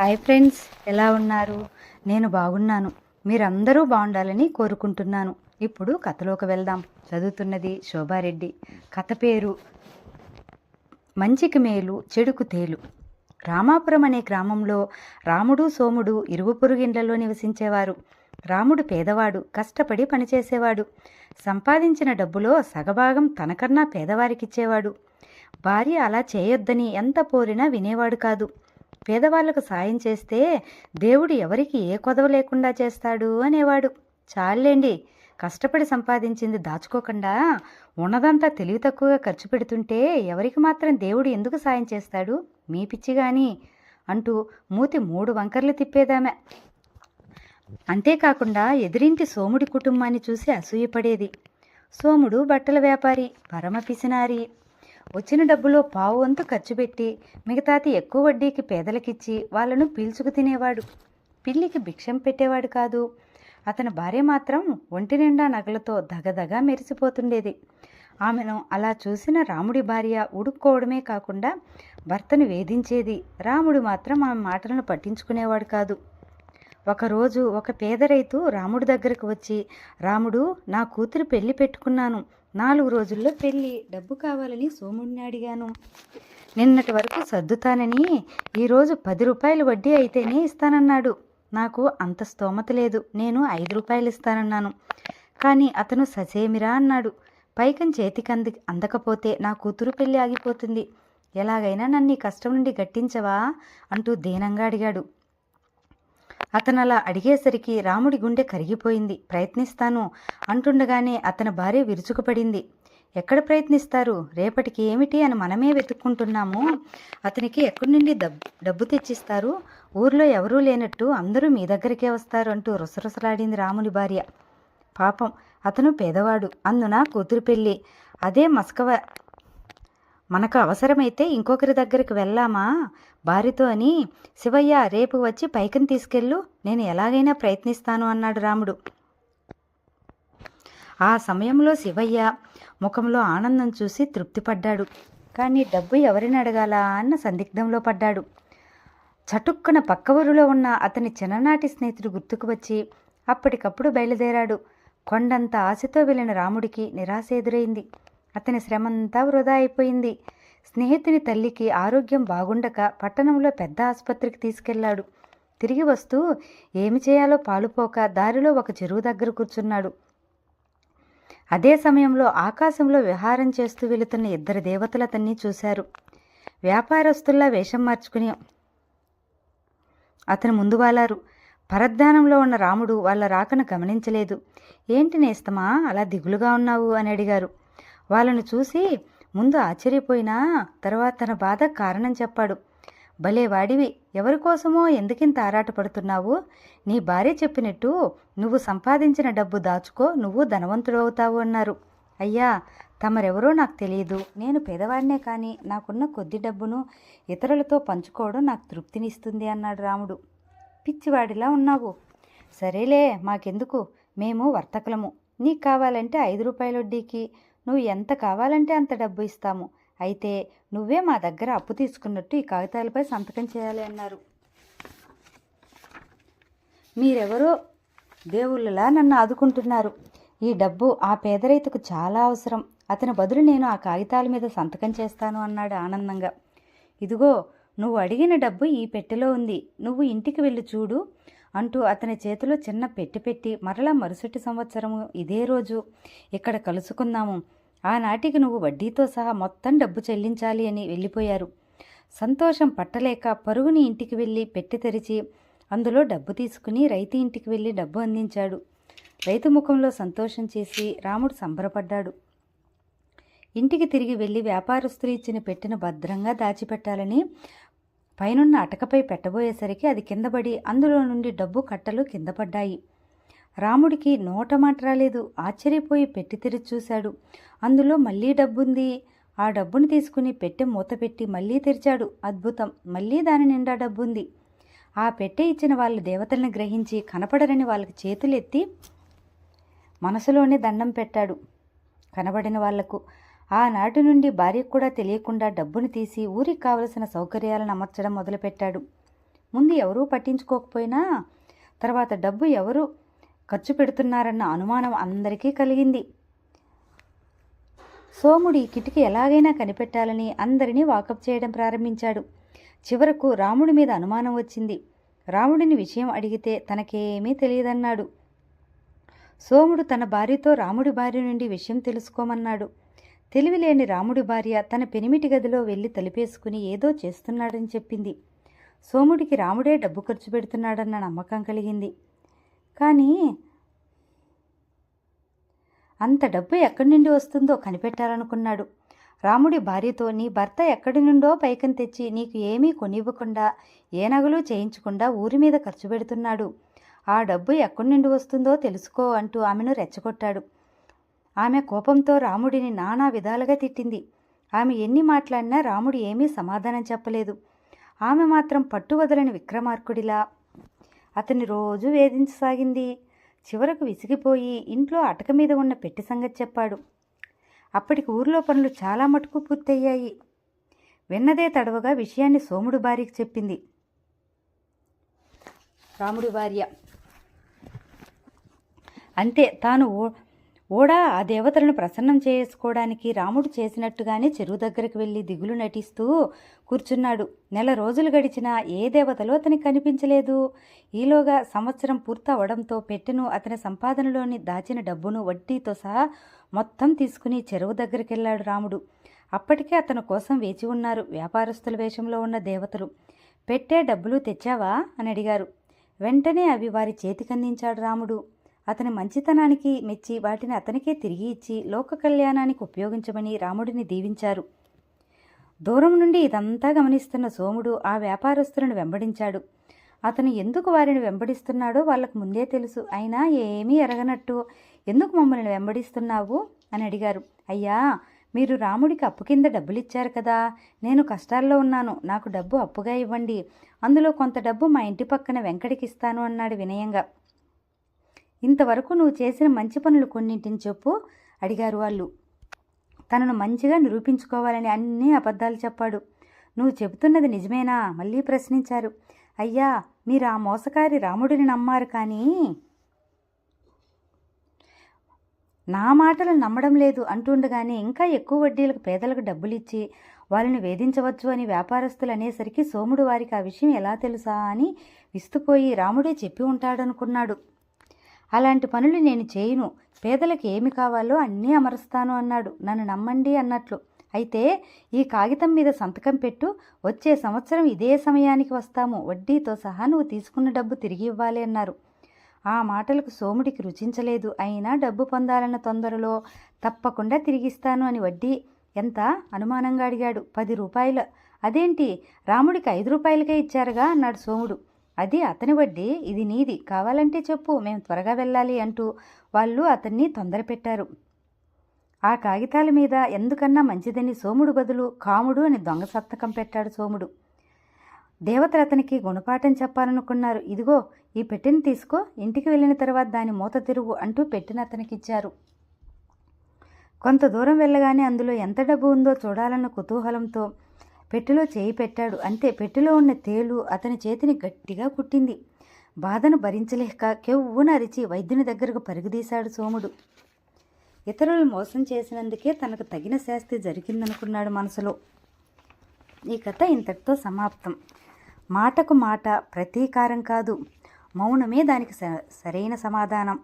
Hi friends ఎలా ఉన్నారు? నేను బాగున్నాను. మీరందరూ బాగుండాలని కోరుకుంటున్నాను. ఇప్పుడు కథలోకి వెళ్దాం. చదువుతున్నది శోభారెడ్డి. కథ పేరు మంచికి మేలు చెడుకు తేలు. రామాపురం అనే గ్రామంలో రాముడు సోముడు ఇరుగు పొరుగిండ్లలో నివసించేవారు. రాముడు పేదవాడు కష్టపడి పనిచేసేవాడు. సంపాదించిన డబ్బులో సగభాగం తనకన్నా పేదవారికిచ్చేవాడు. భార్య అలా చేయొద్దని ఎంత పోరినా వినేవాడు కాదు. పేదవాళ్ళకు సాయం చేస్తే దేవుడు ఎవరికి ఏ కొదవ లేకుండా చేస్తాడు అనేవాడు. చాలండి కష్టపడి సంపాదించింది దాచుకోకుండా ఉన్నదంతా తెలివి తక్కువగా ఖర్చు పెడుతుంటే ఎవరికి మాత్రం దేవుడు ఎందుకు సాయం చేస్తాడు? మీ పిచ్చి కానీ అంటూ మూతి మూడు వంకర్లు తిప్పేదామె. అంతేకాకుండా ఎదిరింటి సోముడి కుటుంబాన్ని చూసి అసూయపడేది. సోముడు బట్టల వ్యాపారి పరమ పిసినారి. వచ్చిన డబ్బులో పావు వంతు ఖర్చు పెట్టి మిగతాది ఎక్కువ వడ్డీకి పేదలకిచ్చి వాళ్ళను పీల్చుకు తినేవాడు. పిల్లికి భిక్షం పెట్టేవాడు కాదు. అతని భార్య మాత్రం ఒంటి నిండా నగలతో దగదగా మెరిసిపోతుండేది. ఆమెను అలా చూసిన రాముడి భార్య ఉడుక్కోవడమే కాకుండా భర్తను వేధించేది రాముడు మాత్రం ఆమె మాటలను పట్టించుకునేవాడు కాదు. ఒకరోజు ఒక పేద రైతు రాముడి దగ్గరకు వచ్చి రాముడు నా కూతురు పెళ్ళి పెట్టుకున్నాను. నాలుగు రోజుల్లో పెళ్ళి డబ్బు కావాలని సోముడిని అడిగాను. నిన్నటి వరకు సర్దుతానని ఈరోజు పది రూపాయలు వడ్డీ అయితేనే ఇస్తానన్నాడు. నాకు అంత స్తోమత లేదు. నేను ఐదు రూపాయలు ఇస్తానన్నాను. కానీ అతను ససేమిరా అన్నాడు. పైకం చేతికి అంది అందకపోతే నా కూతురు పెళ్ళి ఆగిపోతుంది. ఎలాగైనా నన్ను ఈ కష్టం నుండి గట్టించవా? అంటూ దీనంగా అడిగాడు. అతను అలా అడిగేసరికి రాముడి గుండె కరిగిపోయింది. ప్రయత్నిస్తాను అంటుండగానే అతని భార్య విరుచుకుపడింది. ఎక్కడ ప్రయత్నిస్తారు? రేపటికి ఏమిటి అని మనమే వెతుక్కుంటున్నాము. అతనికి ఎక్కడి నుండి డబ్బు డబ్బు తెచ్చిస్తారు? ఊర్లో ఎవరూ లేనట్టు అందరూ మీ దగ్గరికే వస్తారు అంటూ రుసరుసలాడింది రాముని భార్య. పాపం అతను పేదవాడు అందున కూతురు పెళ్ళి? అదే మస్కవ మనకు అవసరమైతే ఇంకొకరి దగ్గరికి వెళ్ళామా? భార్యతో అని శివయ్య రేపు వచ్చి పైకిని తీసుకెళ్ళు నేను ఎలాగైనా ప్రయత్నిస్తాను అన్నాడు రాముడు. ఆ సమయంలో శివయ్య ముఖంలో ఆనందం చూసి తృప్తిపడ్డాడు. కానీ డబ్బు ఎవరిని అడగాలా? అన్న సందిగ్ధంలో పడ్డాడు. చటుక్కున పక్క ఊరిలో ఉన్న అతని చిన్ననాటి స్నేహితుడు గుర్తుకు వచ్చి అప్పటికప్పుడు బయలుదేరాడు. కొండంత ఆశతో వెళ్ళిన రాముడికి నిరాశ ఎదురైంది. అతని శ్రమంతా వృధా అయిపోయింది. స్నేహితుని తల్లికి ఆరోగ్యం బాగుండక పట్టణంలో పెద్ద ఆసుపత్రికి తీసుకెళ్ళాడు. తిరిగి వస్తూ ఏమి చేయాలో పాలుపోక దారిలో ఒక చెరువు దగ్గర కూర్చున్నాడు. అదే సమయంలో ఆకాశంలో విహారం చేస్తూ వెళుతున్న ఇద్దరు దేవతలు అతన్ని చూశారు. వ్యాపారస్తుల్లా వేషం మార్చుకుని అతను ముందు వాలారు. పరధ్యానంలో ఉన్న రాముడు వాళ్ళ రాకను గమనించలేదు. ఏంటి నేస్తమా? అలా దిగులుగా ఉన్నావు? అని అడిగారు. వాళ్ళను చూసి ముందు ఆశ్చర్యపోయినా తర్వాత తన బాధ కారణం చెప్పాడు. భలే వాడివి. ఎవరి కోసమో ఎందుకింత ఆరాటపడుతున్నావు నీ భార్య చెప్పినట్టు నువ్వు సంపాదించిన డబ్బు దాచుకో నువ్వు ధనవంతుడవుతావు అన్నారు. అయ్యా తమరెవరో నాకు తెలియదు. నేను పేదవాడినే కానీ నాకున్న కొద్ది డబ్బును ఇతరులతో పంచుకోవడం నాకు తృప్తినిస్తుంది అన్నాడు రాముడు. పిచ్చివాడిలా ఉన్నావు. సరేలే మాకెందుకు? మేము వర్తకులము. నీకు కావాలంటే ఐదు రూపాయల వడ్డీకి నువ్వు ఎంత కావాలంటే అంత డబ్బు ఇస్తాము. అయితే నువ్వే మా దగ్గర అప్పు తీసుకున్నట్టు ఈ కాగితాలపై సంతకం చేయాలి అన్నారు. మీరెవరో దేవుళ్ళలా నన్ను ఆదుకుంటున్నారు. ఈ డబ్బు ఆ పేద రైతుకు చాలా అవసరం. అతని బదులు నేను ఆ కాగితాల మీద సంతకం చేస్తాను అన్నాడు ఆనందంగా. ఇదిగో నువ్వు అడిగిన డబ్బు ఈ పెట్టెలో ఉంది. నువ్వు ఇంటికి వెళ్ళి చూడు. అంటూ అతని చేతిలో చిన్న పెట్టి పెట్టి మరలా మరుసటి సంవత్సరము ఇదే రోజు ఇక్కడ కలుసుకుందాము. ఆనాటికి నువ్వు వడ్డీతో సహా మొత్తం డబ్బు చెల్లించాలి అని వెళ్ళిపోయారు. సంతోషం పట్టలేక పరుగుని ఇంటికి వెళ్ళి పెట్టి తెరిచి అందులో డబ్బు తీసుకుని రైతు ఇంటికి వెళ్ళి డబ్బు అందించాడు. రైతు ముఖంలో సంతోషం చేసి రాముడు సంబరపడ్డాడు. ఇంటికి తిరిగి వెళ్ళి వ్యాపారస్తులు ఇచ్చిన పెట్టెను భద్రంగా దాచిపెట్టాలని పైనున్న అటకపై పెట్టబోయేసరికి అది కిందపడి అందులో నుండి డబ్బు కట్టలు కింద పడ్డాయి. రాముడికి నోట మాట రాలేదు. ఆశ్చర్యపోయి పెట్టి తెరిచి చూశాడు. అందులో మళ్ళీ డబ్బుంది. ఆ డబ్బును తీసుకుని పెట్టె మూత పెట్టి మళ్ళీ తెరిచాడు. అద్భుతం. మళ్ళీ దాని నిండా డబ్బుంది. ఆ పెట్టె ఇచ్చిన వాళ్ళు దేవతల్ని గ్రహించి కనపడరని వాళ్ళకి చేతులెత్తి మనసులోనే దండం పెట్టాడు. కనబడిన వాళ్ళకు ఆనాటి నుండి భార్యకు కూడా తెలియకుండా డబ్బును తీసి ఊరికి కావలసిన సౌకర్యాలను అమర్చడం మొదలుపెట్టాడు. ముందు ఎవరూ పట్టించుకోకపోయినా తర్వాత డబ్బు ఎవరు ఖర్చు పెడుతున్నారన్న అనుమానం అందరికీ కలిగింది. సోముడి కిటికీ ఎలాగైనా కనిపెట్టాలని అందరినీ వాకప్ చేయడం ప్రారంభించాడు. చివరకు రాముడి మీద అనుమానం వచ్చింది. రాముడిని విషయం అడిగితే తనకేమీ తెలియదన్నాడు. సోముడు తన భార్యతో రాముడి భార్య నుండి విషయం తెలుసుకోమన్నాడు. తెలివిలేని రాముడి భార్య తన పెనిమిటి గదిలో వెళ్ళి తలిపేసుకుని ఏదో చేస్తున్నాడని చెప్పింది. సోముడికి రాముడే డబ్బు ఖర్చు పెడుతున్నాడన్న నమ్మకం కలిగింది. కానీ అంత డబ్బు ఎక్కడి నుండి వస్తుందో కనిపెట్టాలనుకున్నాడు. రాముడి భార్యతో నీ భర్త ఎక్కడి నుండో పైకం తెచ్చి నీకు ఏమీ కొనివ్వకుండా ఏ నగలు చేయించకుండా ఊరి మీద ఖర్చు పెడుతున్నాడు. ఆ డబ్బు ఎక్కడి నుండి వస్తుందో తెలుసుకో అంటూ ఆమెను రెచ్చగొట్టాడు. ఆమె కోపంతో రాముడిని నానా విధాలుగా తిట్టింది. ఆమె ఎన్ని మాట్లాడినా రాముడు ఏమీ సమాధానం చెప్పలేదు. ఆమె మాత్రం పట్టువదలని విక్రమార్కుడిలా. అతని రోజు వేధించసాగింది. చివరకు విసిగిపోయి ఇంట్లో అటక మీద ఉన్న పెట్టి సంగతి చెప్పాడు. అప్పటికి ఊర్లో పనులు చాలా మటుకు పూర్తయ్యాయి. విన్నదే తడవగా విషయాన్ని సోముడు భార్యకి చెప్పింది. రాముడి భార్య. అంతే తాను ఓ- ఓడా ఆ దేవతలను ప్రసన్నం చేసుకోవడానికి రాముడు చేసినట్టుగానే చెరువు దగ్గరికి వెళ్ళి దిగులు నటిస్తూ కూర్చున్నాడు. నెల రోజులు గడిచినా ఏ దేవతలో అతనికి కనిపించలేదు. ఈలోగా సంవత్సరం పూర్తవడంతో పెట్టెను అతని సంపాదనలోని దాచిన డబ్బును వడ్డీతో సహా మొత్తం తీసుకుని చెరువు దగ్గరికి వెళ్ళాడు రాముడు. అప్పటికే అతని కోసం వేచి ఉన్నారు వ్యాపారస్తుల వేషంలో ఉన్న దేవతలు. పెట్టే డబ్బులు తెచ్చావా? అని అడిగారు. వెంటనే అవి వారి చేతికందించాడు రాముడు. అతని మంచితనానికి మెచ్చి వాటిని అతనికే తిరిగి ఇచ్చి లోక కళ్యాణానికి ఉపయోగించమని రాముడిని దీవించారు. దూరం నుండి ఇదంతా గమనిస్తున్న సోముడు ఆ వ్యాపారస్తులను వెంబడించాడు. అతను ఎందుకు వారిని వెంబడిస్తున్నాడో వాళ్ళకు ముందే తెలుసు. అయినా ఏమీ ఎరగనట్టు ఎందుకు మమ్మల్ని వెంబడిస్తున్నావు? అని అడిగారు. అయ్యా మీరు రాముడికి అప్పు కింద డబ్బులు ఇచ్చారు కదా. నేను కష్టాల్లో ఉన్నాను. నాకు డబ్బు అప్పుగా ఇవ్వండి. అందులో కొంత డబ్బు మా ఇంటి పక్కన వెంకటికి ఇస్తాను అన్నాడు వినయంగా. ఇంతవరకు నువ్వు చేసిన మంచి పనులు కొన్నింటిని చెప్పు అడిగారు వాళ్ళు. తనను మంచిగా నిరూపించుకోవాలని అన్ని అబద్ధాలు చెప్పాడు. నువ్వు చెబుతున్నది నిజమేనా? మళ్ళీ ప్రశ్నించారు. అయ్యా మీరు ఆ మోసకారి రాముడిని నమ్మారు కానీ నా మాటలు నమ్మడం లేదు అంటుండగానే ఇంకా ఎక్కువ వడ్డీలకు పేదలకు డబ్బులు ఇచ్చి వాళ్ళని వేధించవచ్చు అని వ్యాపారస్తులు అనేసరికి సోముడు వారికి ఆ విషయం ఎలా తెలుసా అని విస్తుపోయి రాముడే చెప్పి ఉంటాడనుకున్నాడు. అలాంటి పనులు నేను చేయను. పేదలకు ఏమి కావాలో అన్నీ అమరుస్తాను అన్నాడు. నన్ను నమ్మండి అన్నట్లు. అయితే ఈ కాగితం మీద సంతకం పెట్టు. వచ్చే సంవత్సరం ఇదే సమయానికి వస్తాము. వడ్డీతో సహా నువ్వు తీసుకున్న డబ్బు తిరిగి ఇవ్వాలి అన్నారు. ఆ మాటలకు సోముడికి రుచించలేదు. అయినా డబ్బు పొందాలన్న తొందరలో తప్పకుండా తిరిగిస్తాను అని వడ్డీ ఎంత అనుమానంగా అడిగాడు. పది రూపాయలు. అదేంటి? రాముడికి ఐదు రూపాయలకే ఇచ్చారుగా అన్నాడు సోముడు. అది అతని వడ్డీ ఇది నీది. కావాలంటే చెప్పు మేము త్వరగా వెళ్ళాలి అంటూ వాళ్ళు అతన్ని తొందర పెట్టారు ఆ కాగితాల మీద ఎందుకన్నా మంచిదని సోముడు బదులు కాముడు అని దొంగ సత్తకం పెట్టాడు సోముడు. దేవతలు అతనికి గుణపాఠం చెప్పాలనుకున్నారు. ఇదిగో ఈ పెట్టెని తీసుకో ఇంటికి వెళ్ళిన తర్వాత దాని మూత తిరుగు అంటూ పెట్టిన అతనికిచ్చారు. కొంత దూరం వెళ్ళగానే అందులో ఎంత డబ్బు ఉందో చూడాలన్న కుతూహలంతో పెట్టెలో చేయి పెట్టాడు. అంతే పెట్టెలో ఉన్న తేలు అతని చేతిని గట్టిగా కుట్టింది. బాధను భరించలేక కెవ్వున అరిచి వైద్యుని దగ్గరకు పరుగుదీశాడు సోముడు. ఇతరులు మోసం చేసినందుకే తనకు తగిన శాస్తి జరిగిందనుకున్నాడు మనసులో. ఈ కథ ఇంతటితో సమాప్తం. మాటకు మాట ప్రతీకారం కాదు. మౌనమే దానికి స- సరైన సమాధానం.